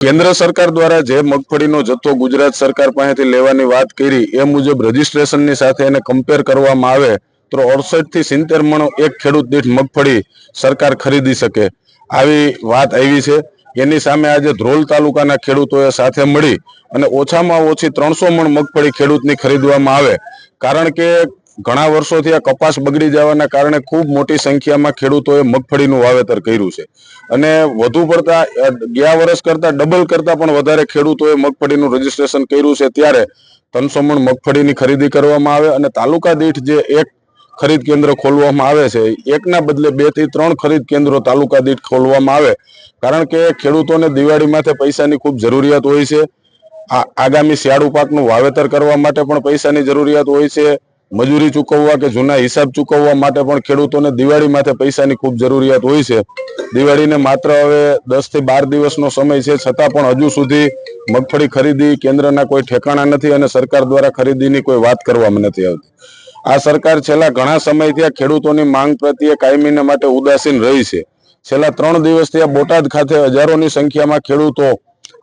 કેન્દ્ર સરકાર દ્વારા જે મગફળીનો જથ્થો ગુજરાત સરકાર પાસેથી લેવાની વાત કરી, એ મુજબ રજીસ્ટ્રેશનની સાથે એને કમ્પેર કરવામાં આવે તો અડસઠથી સિત્તેર મણો એક ખેડૂત દીઠ મગફળી સરકાર ખરીદી શકે. આવી વાત આવી છે. એની સામે આજે ધ્રોલ તાલુકાના ખેડૂતોએ સાથે મળી અને ઓછામાં ઓછી ત્રણસો મણ મગફળી ખેડૂતની ખરીદવામાં આવે. કારણ કે ઘણા વર્ષોથી આ કપાસ બગડી જવાના કારણે ખૂબ મોટી સંખ્યામાં ખેડૂતોએ મગફળીનું વાવેતર કર્યું છે. અને વધુ પડતા ગયા વર્ષ કરતાં ડબલ કરતાં પણ વધારે ખેડૂતોએ મગફળીનું રજીસ્ટ્રેશન કર્યું છે. ત્યારે ત્રણસો મગફળીની ખરીદી કરવામાં આવે અને તાલુકા દીઠ જે એક ખરીદ કેન્દ્ર ખોલવામાં આવે છે, એકના બદલે બેથી ત્રણ ખરીદ કેન્દ્રો તાલુકા દીઠ ખોલવામાં આવે. કારણ કે ખેડૂતોને દિવાળી માથે પૈસાની ખૂબ જરૂરિયાત હોય છે. આગામી શિયાળુ પાકનું વાવેતર કરવા માટે પણ પૈસાની જરૂરિયાત હોય છે. મજૂરી ચૂકવવા કે જૂના હિસાબ ચૂકવવા માટે પણ ખેડૂતોને દિવાળી માથે પૈસાની ખૂબ જરૂરિયાત હોય છે. દિવાળીને માત્ર હવે દસથી બાર દિવસનો સમય છે, છતાં પણ હજુ સુધી મગફળી ખરીદી કેન્દ્રના કોઈ ઠેકાણા નથી અને સરકાર દ્વારા ખરીદીની કોઈ વાત કરવામાં નથી આવતી. આ સરકાર છેલ્લા ઘણા સમયથી આ ખેડૂતોની માંગ પ્રત્યે કાયમીને માટે ઉદાસીન રહી છે. છેલ્લા ત્રણ દિવસથી આ બોટાદ ખાતે હજારોની સંખ્યામાં ખેડૂતો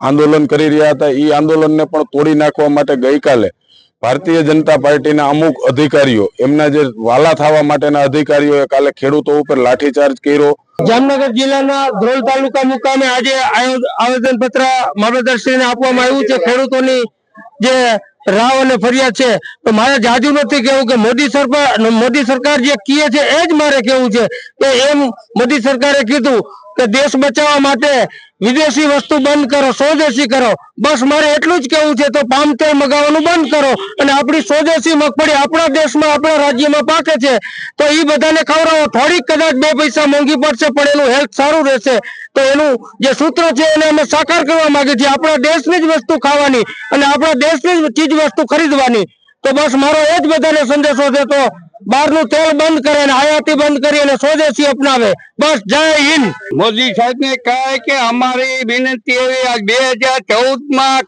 આંદોલન કરી રહ્યા હતા. એ આંદોલનને પણ તોડી નાખવા માટે ગઈકાલે ભારતીય જનતા પાર્ટીના અમુક અધિકારીઓ, એમના જે વાલા થવા માટેના અધિકારીઓએ કાલે ખેડૂતો ઉપર લાઠીચાર્જ કર્યો. જામનગર જિલ્લાના ધ્રોલ તાલુકા મુકામે આજે આવેદન પત્ર મામલતદારશ્રીને આપવામાં આવ્યું છે. ખેડૂતોની જે રાવ અને ફરિયાદ છે, તો મારે જાજુ નથી કેવું કે મોદી સરકાર મોદી સરકાર જે કીએ છે, એ જ મારે કેવું છે કે એમ મોદી સરકારે કીધું કે દેશ બચાવવા માટે વિદેશી વસ્તુ બંધ કરો, સ્વદેશી કરો. બસ મારે એટલું જ કેવું છે, તો પામ તેલ મગાવવાનું બંધ કરો. અને આપણી સ્વદેશી મગફળી આપણા દેશમાં, આપણા રાજ્યમાં પાકે છે. તો એ બધાને ખવડાવો. થોડીક કદાચ બે પૈસા મોંઘી પડશે, પણ એનું હેલ્થ સારું રહેશે. તો એનું જે સૂત્ર છે, એને અમે સાકાર કરવા માંગીએ છીએ. આપણા દેશની જ વસ્તુ ખાવાની અને આપણા દેશની જ ચીજ વસ્તુ ખરીદવાની. તો બસ મારો એ જ બધાને સંદેશો છે, તો બહારનું તેલ બંધ કરે અને આયાતી બંધ કરી અને સ્વદેશી અપનાવે. બસ, જય હિન્દ. મોદી સાહેબ ને કહે કે અમારી વિનંતી એવી બે હજાર ચૌદમાં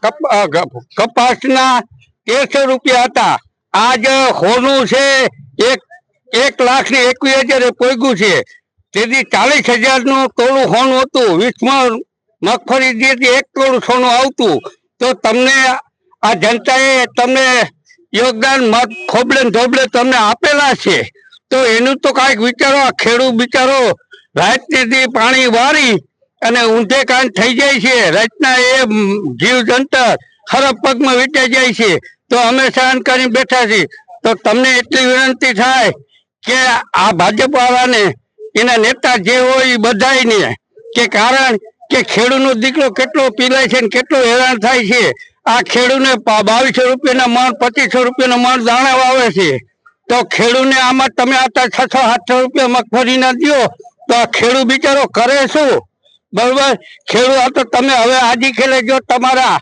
કપાસના તેરસો રૂપિયા હતા. આજ હોનું છે એક એક લાખ ને એકવીસ હજાર પોગ્યું છે. તેથી ચાલીસ હજારનું ટોળું હોનું હતું. વીસમાં મગફળી દીધી એક ટોળું સોનું આવતું. તો તમને આ જનતાએ તમને યોગદાન મત ખોબલે ધોબલે તમને આપેલા છે. તો એનું તો કાંઈક વિચારો, આ ખેડૂત બિચારો રાતથી પાણી વારી અને ઊંધે કાન થઈ જાય છે. રાતના એ જીવ જંતર ખરાબ પગમાં વીટાઈ જાય છે. તો અમે સહન કરીને બેઠા છીએ. તો તમને એટલી વિનંતી થાય કે આ ભાજપ વાળાને એના નેતા જે હોય એ બધાયને, કે કારણ કે ખેડૂતનો દીકરો કેટલો પીલાય છે ને કેટલો હેરાન થાય છે. આ ખેડૂને બાવીસો રૂપિયાના મણ, પચીસો રૂપિયાના મણ દાણા વાવે છે. તો ખેડૂને આમાં તમે આતા છસો, સાતસો રૂપિયા મગફળીના દો તો આ ખેડૂત બિચારો કરે શું? બરોબર? ખેડૂત આ તો તમે હવે આજી ખેલે જો તમારા